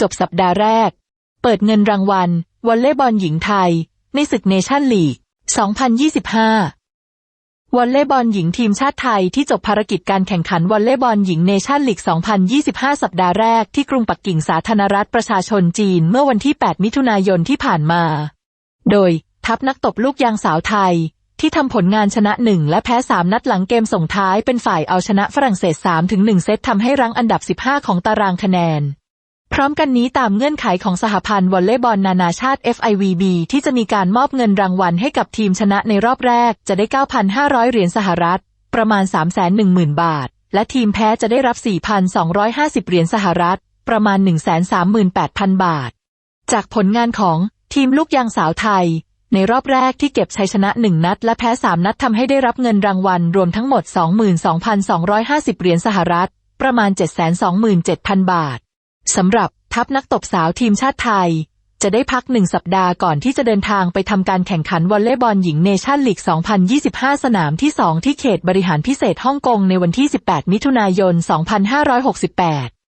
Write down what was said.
จบสัปดาห์แรก เปิดเงินรางวัลวอลเลย์บอลหญิงไทย ในศึกเนชั่นลีก 2025 วอลเลย์บอลหญิงทีมชาติไทยที่จบภารกิจการแข่งขันวอลเลย์บอลหญิงเนชั่นลีก 2025 สัปดาห์แรกที่กรุงปักกิ่งสาธารณรัฐประชาชนจีนเมื่อวันที่ 8 มิถุนายนที่ผ่านมา โดยทัพนักตบลูกยางสาวไทยที่ทำผลงานชนะ 1 และแพ้ 3 นัดหลังเกมส่งท้ายเป็นฝ่ายเอาชนะฝรั่งเศส3-1เซตทำให้รั้งอันดับ 15 ของตารางคะแนน พร้อมกันนี้ตามเงื่อนไขของสหพันธ์วอลเลย์บอลนานาชาติ FIVB ที่จะมีการมอบเงินรางวัลให้กับทีมชนะในรอบแรก จะได้ 9,500 เหรียญสหรัฐ ประมาณ 310,000 บาท และทีมแพ้จะได้รับ 4,250 เหรียญสหรัฐ ประมาณ 138,000 บาท จากผลงานของทีมลูกยางสาวไทย ในรอบแรกที่เก็บชัยชนะ 1 นัด และแพ้ 3 นัดทำให้ได้รับเงินรางวัลรวมทั้งหมด 22,250 เหรียญสหรัฐ ประมาณ 727,000 บาท สำหรับทัพนักตบสาวทีมชาติไทย จะได้พักหนึ่งสัปดาห์ก่อนที่จะเดินทางไปทำการแข่งขันวอลเลย์บอลหญิงเนชั่นลีก 2025 สนามที่ 2 ที่เขตบริหารพิเศษฮ่องกงในวันที่ 18 มิถุนายน 2568